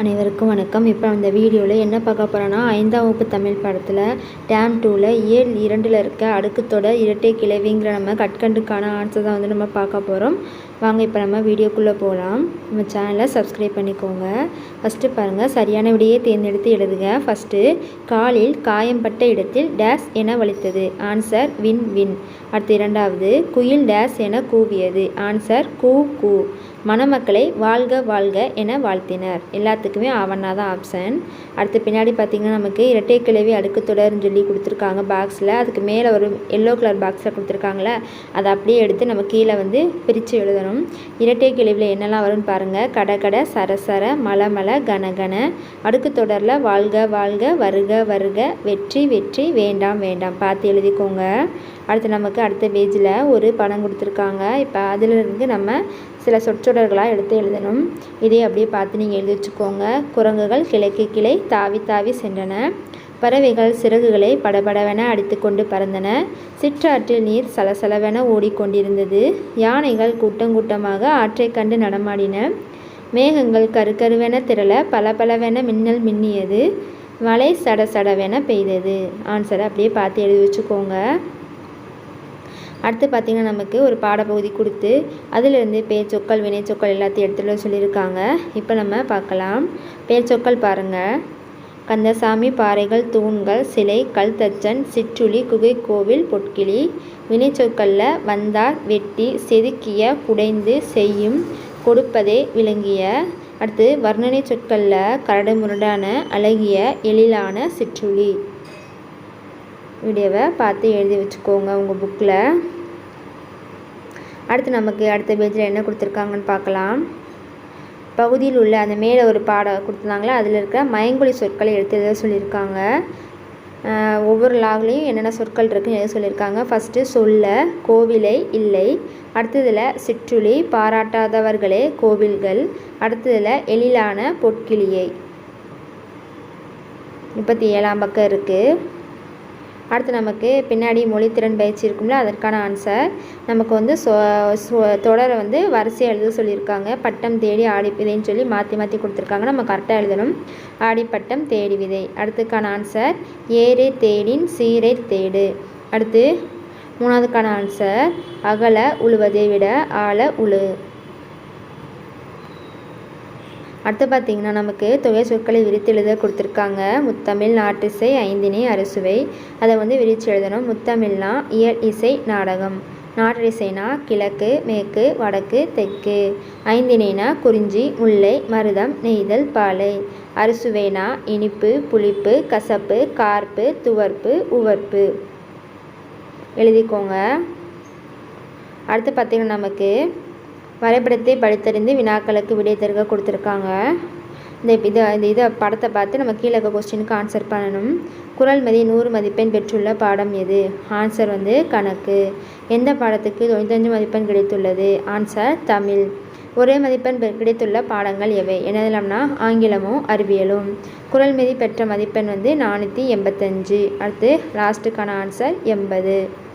அனைவருக்கும் வணக்கம். இப்போ இந்த வீடியோவில் என்ன பார்க்க போகிறோன்னா ஐந்தாம் வகுப்பு தமிழ் பாடத்தில் டேம் டூவில் ஏழ் இரண்டில் இருக்க அடுக்குத்தோட இரட்டை கிளவிங்கிற நம்ம கட்கண்டுக்கான ஆன்சர் தான் வந்து நம்ம பார்க்க போகிறோம் வாங்க இப்போ நம்ம வீடியோக்குள்ளே போகலாம் நம்ம சேனலை சப்ஸ்கிரைப் பண்ணிக்கோங்க. ஃபஸ்ட்டு பாருங்கள் சரியான விடையை தேர்ந்தெடுத்து எழுதுக. ஃபஸ்ட்டு காலில் காயம்பட்ட இடத்தில் டேஸ் என வலித்தது. ஆன்சர் வின் வின் அடுத்து இரண்டாவது குயில் டேஸ் என கூவியது. ஆன்சர் கூ கூ. மணமக்களை வாழ்க வாழ்க என வாழ்த்தினர். எல்லாத்துக்குமே ஆவண்ணா தான் ஆப்ஷன் அடுத்து பின்னாடி பார்த்திங்கன்னா நமக்கு இரட்டை கிழவி அடுக்கு தொடர்னு சொல்லி கொடுத்துருக்காங்க பாக்ஸில் அதுக்கு மேலே ஒரு எல்லோ கலர் பாக்ஸில் கொடுத்துருக்காங்களே அதை அப்படியே எடுத்து நம்ம கீழே வந்து பிரித்து எழுதணும். இரட்டை கிழிவில் என்னெல்லாம் வரும்னு பாருங்கள் கட கட சரசர மல கனகன அடுக்கு தொடரில் வாழ்க வாழ்க வருக வருக வெற்றி வெற்றி வேண்டாம் வேண்டாம். பார்த்து எழுதிக்கோங்க. அடுத்து நமக்கு அடுத்த பேஜில் ஒரு படம் கொடுத்துருக்காங்க. இப்போ அதிலிருந்து நம்ம சில சொற்றொடர்களாக எடுத்து எழுதணும். இதை அப்படியே பார்த்து நீங்கள் எழுதி வச்சுக்கோங்க. குரங்குகள் கிளைக்கு கிளை தாவி தாவி சென்றன. பறவைகள் சிறகுகளை படபடவென அடித்துக்கொண்டு பறந்தன. சிற்றாற்றில் நீர் சலசலவென ஓடிக்கொண்டிருந்தது. யானைகள் கூட்டம் கூட்டமாக ஆற்றைக் கண்டு நடமாடின. மேகங்கள் கருக்கருவென திரள பளபளவென மின்னல் மின்னியது. மழை சட சடவென பெய்தது. ஆன்சரை அப்படியே பார்த்து எழுதி வச்சுக்கோங்க. அடுத்து பார்த்திங்கன்னா நமக்கு ஒரு பாடப்பகுதி கொடுத்து அதிலிருந்து பேச்சொற்கள் வினைச்சொற்கள் எல்லாத்தையும் எடுத்துகிட்டு சொல்லியிருக்காங்க. இப்போ நம்ம பார்க்கலாம். பேச்சொற்கள் பாருங்கள் கந்தசாமி பாறைகள் தூண்கள் சிலை கல் தச்சன் சிற்றுளி குகைக்கோவில் பொற்கிளி வினைச்சொற்களில் வந்தார் வெட்டி செதுக்கிய குடைந்து செய்யும் கொடுப்பதே விளங்கிய அடுத்து வர்ணனை சொற்களில் கரடு முரடான அழகிய எழிலான சிற்றுளி. வீடியோவை பார்த்து எழுதி வச்சுக்கோங்க உங்கள் புக்கில் அடுத்து நமக்கு அடுத்த பேஜில் என்ன கொடுத்துருக்காங்கன்னு பார்க்கலாம். பகுதியில் உள்ள அந்த மேலே ஒரு பாடம் கொடுத்துருந்தாங்களே அதில் இருக்க மயங்கொழி சொற்களை எடுத்து எழுத சொல்லியிருக்காங்க. ஒவ்வொரு லாக்லேயும் என்னென்ன சொற்கள் இருக்குன்னு எழுத சொல்லியிருக்காங்க. ஃபஸ்ட்டு சொல்ல கோவிலை இல்லை. அடுத்ததில் சிற்றுளி பாராட்டாதவர்களே கோவில்கள். அடுத்ததில் எழிலான பொற்கிளியை முப்பத்தி ஏழாம் பக்கம் இருக்குது அடுத்து நமக்கு பின்னாடி மொழித்திறன் பயிற்சி இருக்கும்ல அதற்கான ஆன்சர் நமக்கு வந்து சொ தொடரை வந்து வரிசையாக எழுத சொல்லியிருக்காங்க. பட்டம் தேடி ஆடி விதைன்னு சொல்லி மாற்றி மாற்றி கொடுத்துருக்காங்க. நம்ம கரெக்டாக எழுதணும். ஆடிப்பட்டம் தேடி விதை. அடுத்துக்கான ஆன்சர் ஏரை தேடின் சீரை தேடு. அடுத்து மூணாவதுக்கான ஆன்சர் அகல உழுவதை விட ஆழ உழு. அடுத்து பார்த்திங்கன்னா நமக்கு தொகை சொற்களை விரித்து எழுத கொடுத்துருக்காங்க. முத்தமிழ் நாட்டிசை ஐந்தினை அரசுவை அதை வந்து விரித்து எழுதணும். முத்தமிழ்னா இயல் இசை நாடகம். நாட்டிசைனா கிழக்கு மேற்கு வடக்கு தெற்கு. ஐந்தினைனா குறிஞ்சி முல்லை மருதம் நெய்தல் பாலை. அறுசுவைனா இனிப்பு புளிப்பு கசப்பு கார்ப்பு துவர்ப்பு உவர்ப்பு. எழுதிக்கோங்க. அடுத்து பார்த்திங்கன்னா நமக்கு வரைபடத்தை படித்தறிந்து வினாக்களுக்கு விடை தருக கொடுத்துருக்காங்க. இந்த இதை இந்த இதை படத்தை பார்த்து நம்ம கீழே இருக்க கொஸ்டினுக்கு ஆன்சர் பண்ணணும். குரல் மதி நூறு மதிப்பெண் பெற்றுள்ள பாடம் எது? ஆன்சர் வந்து கணக்கு. எந்த பாடத்துக்கு தொண்ணூத்தஞ்சு மதிப்பெண் கிடைத்துள்ளது? ஆன்சர் தமிழ். ஒரே மதிப்பெண் கிடைத்துள்ள பாடங்கள் எவை? என்னதெல்லாம்னா ஆங்கிலமும் அறிவியலும் குரல் மதி பெற்ற மதிப்பெண் வந்து நானூற்றி எண்பத்தஞ்சு. அடுத்து லாஸ்ட்டுக்கான ஆன்சர் எண்பது.